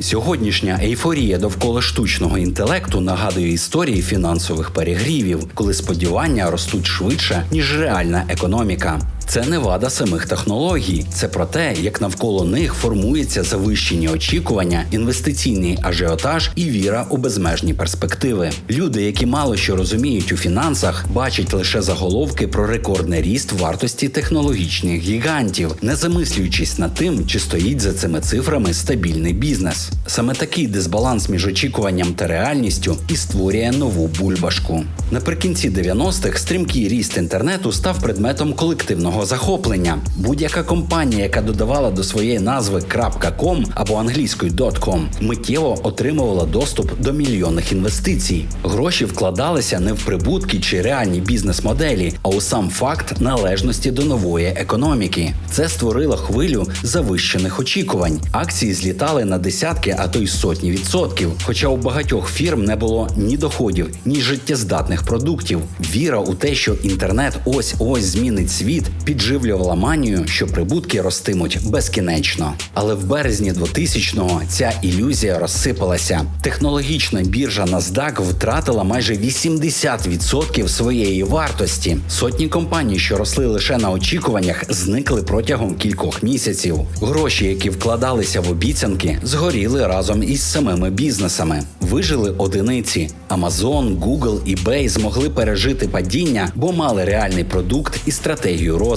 Сьогоднішня ейфорія довкола штучного інтелекту нагадує історії фінансових перегрівів, коли сподівання ростуть швидше ніж реальна економіка. Це не вада самих технологій, це про те, як навколо них формуються завищені очікування, інвестиційний ажіотаж і віра у безмежні перспективи. Люди, які мало що розуміють у фінансах, бачать лише заголовки про рекордний ріст вартості технологічних гігантів, не замислюючись над тим, чи стоїть за цими цифрами стабільний бізнес. Саме такий дисбаланс між очікуванням та реальністю і створює нову бульбашку. Наприкінці 90-х стрімкий ріст інтернету став предметом колективного захоплення. Будь-яка компанія, яка додавала до своєї назви .com або англійською .com, миттєво отримувала доступ до мільйонних інвестицій. Гроші вкладалися не в прибутки чи реальні бізнес-моделі, а у сам факт належності до нової економіки. Це створило хвилю завищених очікувань. Акції злітали на десятки, а то й сотні відсотків. Хоча у багатьох фірм не було ні доходів, ні життєздатних продуктів. Віра у те, що інтернет ось ось змінить світ, підживлювала манію, що прибутки ростимуть безкінечно. Але в березні 2000-го ця ілюзія розсипалася. Технологічна біржа NASDAQ втратила майже 80% своєї вартості. Сотні компаній, що росли лише на очікуваннях, зникли протягом кількох місяців. Гроші, які вкладалися в обіцянки, згоріли разом із самими бізнесами. Вижили одиниці. Amazon, Google, eBay змогли пережити падіння, бо мали реальний продукт і стратегію розвитку.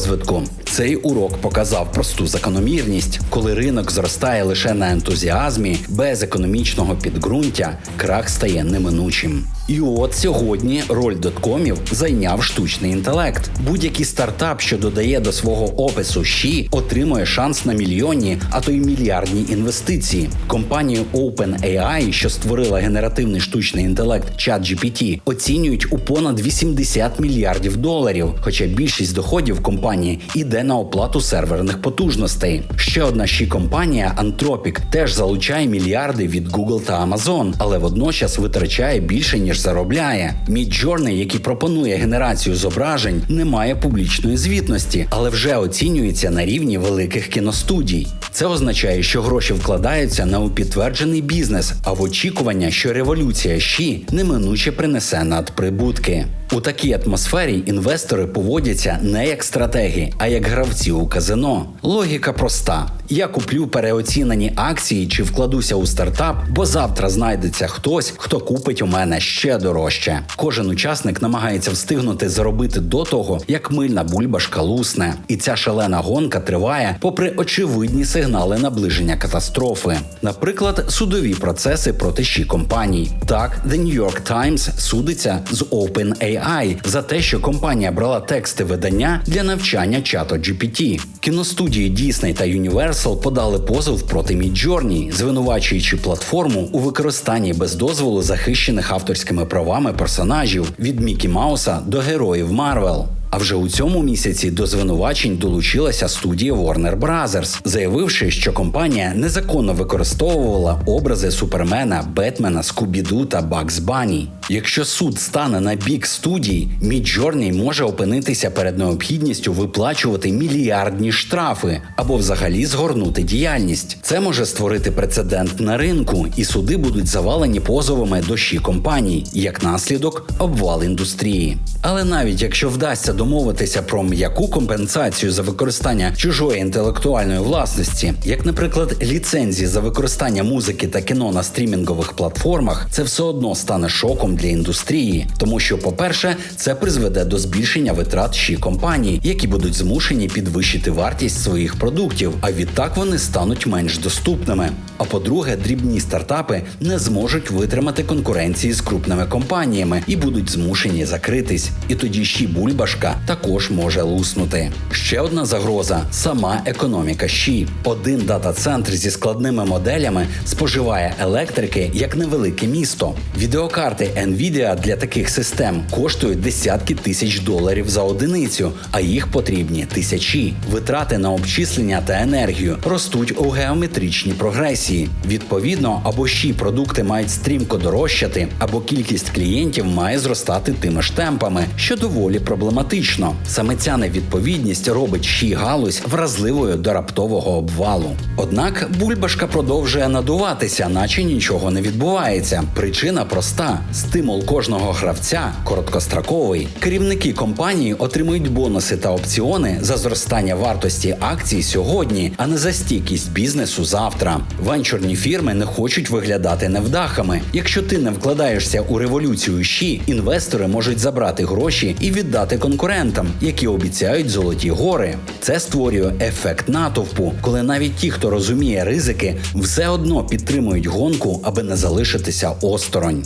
Цей урок показав просту закономірність, коли ринок зростає лише на ентузіазмі, без економічного підґрунтя, крах стає неминучим. І от сьогодні роль доткомів зайняв штучний інтелект. Будь-який стартап, що додає до свого опису щі, отримує шанс на мільйонні, а то й мільярдні інвестиції. Компанію OpenAI, що створила генеративний штучний інтелект ChatGPT, оцінюють у понад 80 мільярдів доларів. Хоча більшість доходів компанії іде на оплату серверних потужностей. Ще одна щі компанія Anthropic теж залучає мільярди від Google та Amazon, але водночас витрачає більше ніж заробляє. Midjourney, який пропонує генерацію зображень, не має публічної звітності, але вже оцінюється на рівні великих кіностудій. Це означає, що гроші вкладаються на упідтверджений бізнес, а в очікування, що революція щі неминуче принесе надприбутки. У такій атмосфері інвестори поводяться не як стратеги, а як гравці у казино. Логіка проста: я куплю переоцінені акції чи вкладуся у стартап, бо завтра знайдеться хтось, хто купить у мене ще дорожче. Кожен учасник намагається встигнути заробити до того, як мильна бульбашка лусне. І ця шалена гонка триває, попри очевидні сигнали наближення катастрофи. Наприклад, судові процеси проти щі компаній. Так, The New York Times судиться з OpenAI за те, що компанія брала тексти видання для навчання чату GPT. Кіностудії Disney та Universal подали позов проти Midjourney, звинувачуючи платформу у використанні без дозволу захищених авторськими правами персонажів від Мікі Мауса до героїв Марвел. А вже у цьому місяці до звинувачень долучилася студія Warner Bros., заявивши, що компанія незаконно використовувала образи Супермена, Бетмена, Скубіду та Бакс Бані. Якщо суд стане на бік студій, Midjourney може опинитися перед необхідністю виплачувати мільярдні штрафи або взагалі згорнути діяльність. Це може створити прецедент на ринку, і суди будуть завалені позовами до щі компаній, як наслідок обвал індустрії. Але навіть якщо вдасться домовитися про м'яку компенсацію за використання чужої інтелектуальної власності, як, наприклад, ліцензії за використання музики та кіно на стрімінгових платформах, це все одно стане шоком для індустрії, тому що, по-перше, це призведе до збільшення витрат щі компаній, які будуть змушені підвищити вартість своїх продуктів, а відтак вони стануть менш доступними. А по-друге, дрібні стартапи не зможуть витримати конкуренції з крупними компаніями і будуть змушені закритись. І тоді щі бульбашка також може луснути. Ще одна загроза сама економіка щі. Один дата-центр зі складними моделями споживає електрики як невелике місто. Відеокарти Nvidia для таких систем коштують десятки тисяч доларів за одиницю, а їх потрібні тисячі. Витрати на обчислення та енергію ростуть у геометричній прогресії. Відповідно, або щі продукти мають стрімко дорожчати, або кількість клієнтів має зростати тими ж темпами, що доволі проблематично. Саме ця невідповідність робить щі галузь вразливою до раптового обвалу. Однак бульбашка продовжує надуватися, наче нічого не відбувається. Причина проста: стимул кожного гравця короткостроковий. Керівники компанії отримують бонуси та опціони за зростання вартості акцій сьогодні, а не за стійкість бізнесу завтра. Венчурні фірми не хочуть виглядати невдахами. Якщо ти не вкладаєшся у революцію щі, інвестори можуть забрати гроші і віддати конкурентам, які обіцяють золоті гори. Це створює ефект натовпу, коли навіть ті, хто розуміє ризики, все одно підтримують гонку, аби не залишитися осторонь.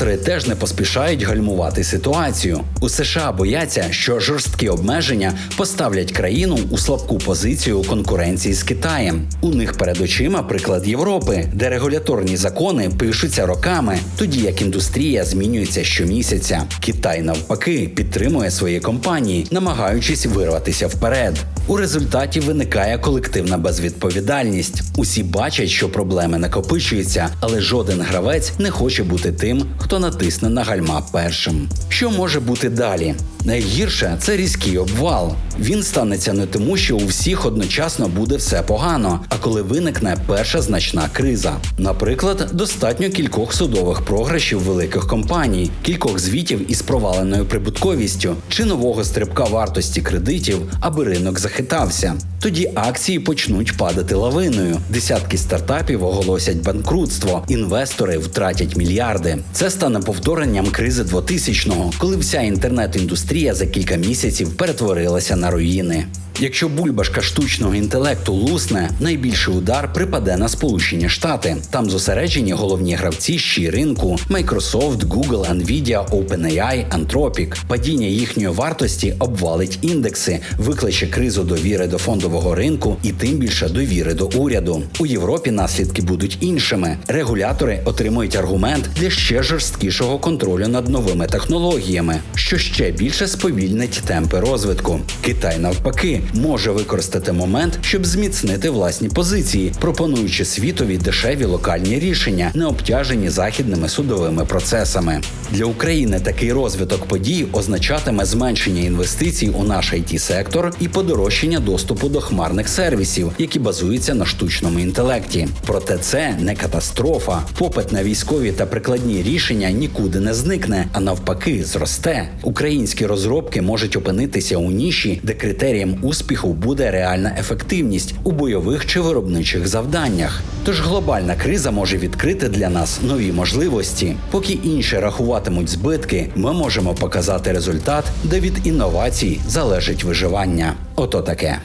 Регулятори теж не поспішають гальмувати ситуацію. У США бояться, що жорсткі обмеження поставлять країну у слабку позицію у конкуренції з Китаєм. У них перед очима приклад Європи, де регуляторні закони пишуться роками, тоді як індустрія змінюється щомісяця. Китай навпаки підтримує свої компанії, намагаючись вирватися вперед. У результаті виникає колективна безвідповідальність. Усі бачать, що проблеми накопичуються, але жоден гравець не хоче бути тим, хто натисне на гальма першим. Що може бути далі? Найгірше це різкий обвал. Він станеться не тому, що у всіх одночасно буде все погано, а коли виникне перша значна криза. Наприклад, достатньо кількох судових програшів великих компаній, кількох звітів із проваленою прибутковістю чи нового стрибка вартості кредитів, аби ринок захитався. Тоді акції почнуть падати лавиною. Десятки стартапів оголосять банкрутство, інвестори втратять мільярди. Це стане повторенням кризи 2000-го, коли вся інтернет-індустрія за кілька місяців перетворилася на руїни. Якщо бульбашка штучного інтелекту лусне, найбільший удар припаде на Сполучені Штати. Там зосереджені головні гравці щі ринку: Microsoft, Google, Nvidia, OpenAI, Anthropic. Падіння їхньої вартості обвалить індекси, викличе кризу довіри до фондового ринку і тим більше довіри до уряду. У Європі наслідки будуть іншими. Регулятори отримують аргумент для ще жорсткішого контролю над новими технологіями, що ще більше сповільнить темпи розвитку. Китай навпаки може використати момент, щоб зміцнити власні позиції, пропонуючи світові дешеві локальні рішення, не обтяжені західними судовими процесами. Для України такий розвиток подій означатиме зменшення інвестицій у наш it сектор і подорожчання доступу до хмарних сервісів, які базуються на штучному інтелекті. Проте це не катастрофа. Попит на військові та прикладні рішення нікуди не зникне, а навпаки, зросте. Українські розробки можуть опинитися у ніші, де критерієм успіху буде реальна ефективність у бойових чи виробничих завданнях. Тож глобальна криза може відкрити для нас нові можливості. Поки інші рахуватимуть збитки, ми можемо показати результат, де від інновацій залежить виживання. Ото таке.